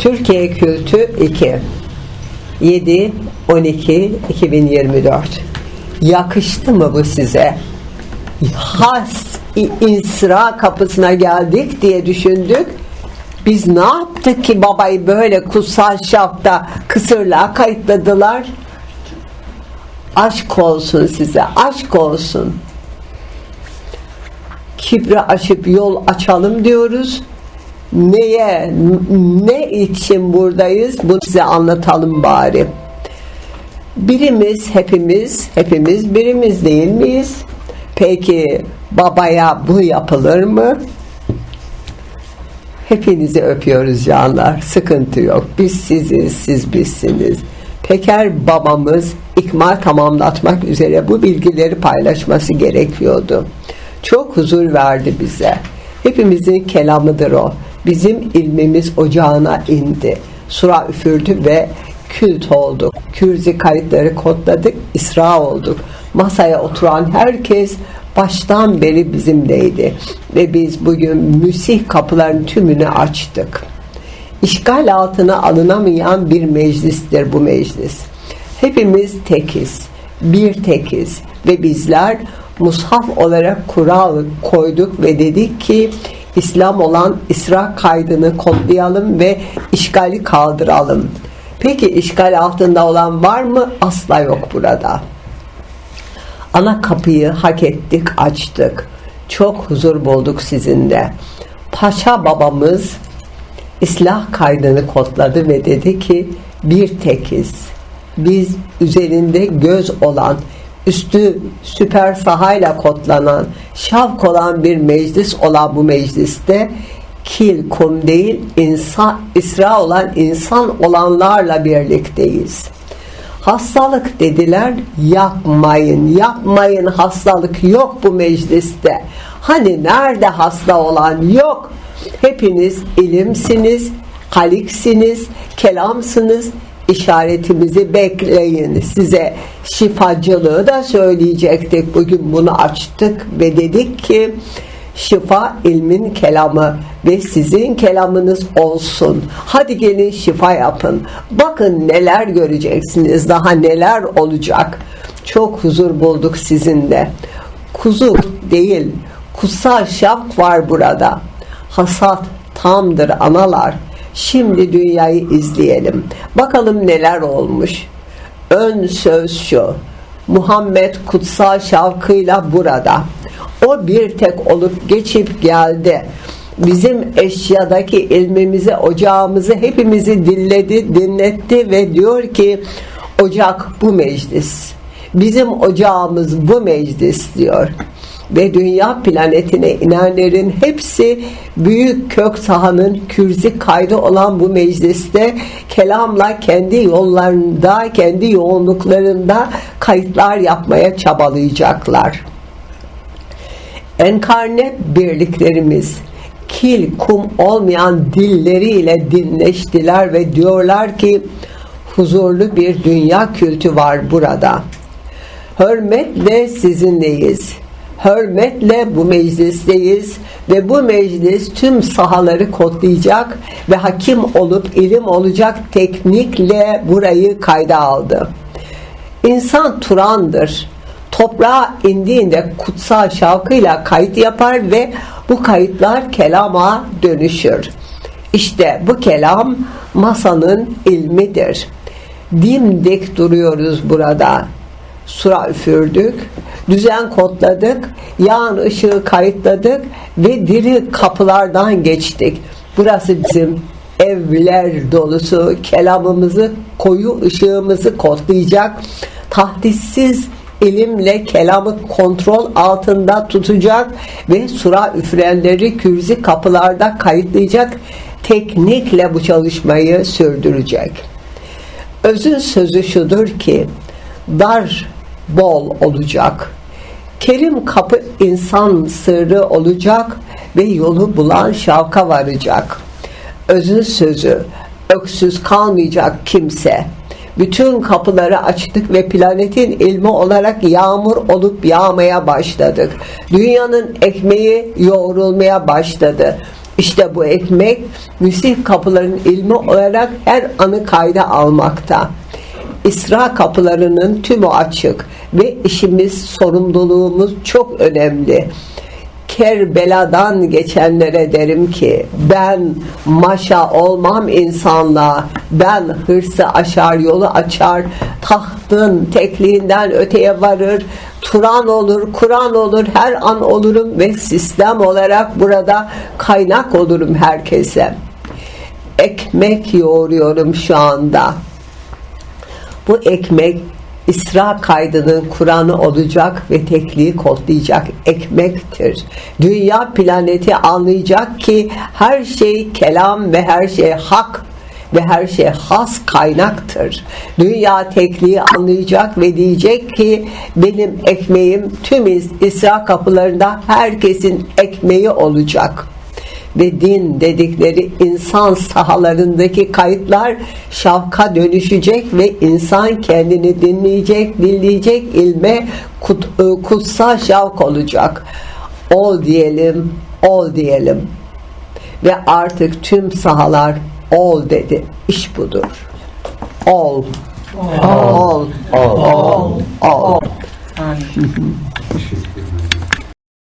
Türkiye Kültü 2 7 12 2024 Yakıştı mı bu size? Has insira kapısına geldik diye düşündük. Biz ne yaptık ki babayı böyle kutsal şafta kısırlığa kayıtladılar? Aşk olsun size, aşk olsun. Kibri aşıp yol açalım diyoruz. Neye, ne için buradayız? Bunu size anlatalım bari. Birimiz, hepimiz, hepimiz birimiz değil miyiz? Peki babaya bu yapılır mı? Hepinizi öpüyoruz canlar. Sıkıntı yok. Biz siziz, siz bizsiniz. Peker babamız ikmal tamamlatmak üzere bu bilgileri paylaşması gerekiyordu. Çok huzur verdi bize. Hepimizin kelamıdır o. Bizim ilmimiz ocağına indi. Sura üfürdü ve kült olduk. Kürzi kayıtları kodladık, İsra olduk. Masaya oturan herkes baştan beri bizimleydi. Ve biz bugün müsih kapıların tümünü açtık. İşgal altına alınamayan bir meclistir bu meclis. Hepimiz tekiz, bir tekiz ve bizler mushaf olarak kural koyduk ve dedik ki İslam olan İsra kaydını kodlayalım ve işgali kaldıralım. Peki işgal altında olan var mı? Asla yok burada. Ana kapıyı hak ettik, açtık. Çok huzur bulduk sizinle. Paşa babamız İslah kaydını kodladı ve dedi ki bir tekiz. Biz üzerinde göz olan, üstü süper sahayla kodlanan, şavk olan bir meclis olan bu mecliste kil kum değil insan, isra olan insan olanlarla birlikteyiz. Hastalık dediler yapmayın yapmayın hastalık yok bu mecliste. Hani nerede hasta olan yok. Hepiniz ilimsiniz, haliksiniz, kelamsınız. İşaretimizi bekleyin. Size şifacılığı da söyleyecektik. Bugün bunu açtık ve dedik ki şifa ilmin kelamı ve sizin kelamınız olsun. Hadi gelin şifa yapın. Bakın neler göreceksiniz. Daha neler olacak. Çok huzur bulduk sizinle. Kuzu değil, kutsal şaf var burada. Hasat tamdır analar. Şimdi dünyayı izleyelim. Bakalım neler olmuş. Ön söz şu. Muhammed kutsal şavkıyla burada. O bir tek olup geçip geldi. Bizim eşyadaki ilmimizi, ocağımızı hepimizi dilledi, dinletti ve diyor ki ocak bu meclis. Bizim ocağımız bu meclis diyor ve dünya planetine inenlerin hepsi büyük kök sahanın kürzi kaydı olan bu mecliste kelamla kendi yollarında, kendi yoğunluklarında kayıtlar yapmaya çabalayacaklar. Enkarne birliklerimiz kil kum olmayan dilleriyle dinleştiler ve diyorlar ki huzurlu bir dünya kültü var burada. Hürmetle sizinleyiz hürmetle bu meclisteyiz ve bu meclis tüm sahaları kodlayacak ve hakim olup ilim olacak teknikle burayı kayda aldı. İnsan Turan'dır. Toprağa indiğinde kutsal şavkıyla kayıt yapar ve bu kayıtlar kelama dönüşür. İşte bu kelam masanın ilmidir. Dimdik duruyoruz burada sura üfürdük, düzen kodladık, yağın ışığı kayıtladık ve diri kapılardan geçtik. Burası bizim evler dolusu kelamımızı, koyu ışığımızı kodlayacak, tahdissiz ilimle kelamı kontrol altında tutacak ve sura üfrenleri kürzi kapılarda kayıtlayacak teknikle bu çalışmayı sürdürecek. Özün sözü şudur ki dar bol olacak. Kerim kapı insan sırrı olacak ve yolu bulan şavka varacak. Özün sözü, öksüz kalmayacak kimse. Bütün kapıları açtık ve planetin ilmi olarak yağmur olup yağmaya başladık. Dünyanın ekmeği yoğrulmaya başladı. İşte bu ekmek Müsih kapıların ilmi olarak her anı kayda almakta. İsra kapılarının tümü açık ve işimiz, sorumluluğumuz çok önemli. Kerbela'dan geçenlere derim ki ben maşa olmam insanla ben hırsı aşar yolu açar tahtın tekliğinden öteye varır Turan olur, Kur'an olur, her an olurum ve sistem olarak burada kaynak olurum herkese. Ekmek yoğuruyorum şu anda. Bu ekmek İsra kaydının Kur'an'ı olacak ve tekliği kodlayacak ekmektir. Dünya planeti anlayacak ki her şey kelam ve her şey hak ve her şey has kaynaktır. Dünya tekliği anlayacak ve diyecek ki benim ekmeğim tüm İs- İsra kapılarında herkesin ekmeği olacak ve din dedikleri insan sahalarındaki kayıtlar şavka dönüşecek ve insan kendini dinleyecek, dinleyecek ilme kut- e, kutsal şavk olacak. Ol diyelim, ol diyelim. Ve artık tüm sahalar ol dedi. İş budur. Ol. Ol. Ol. Ol. Ol. Amin. Teşekkür ederim.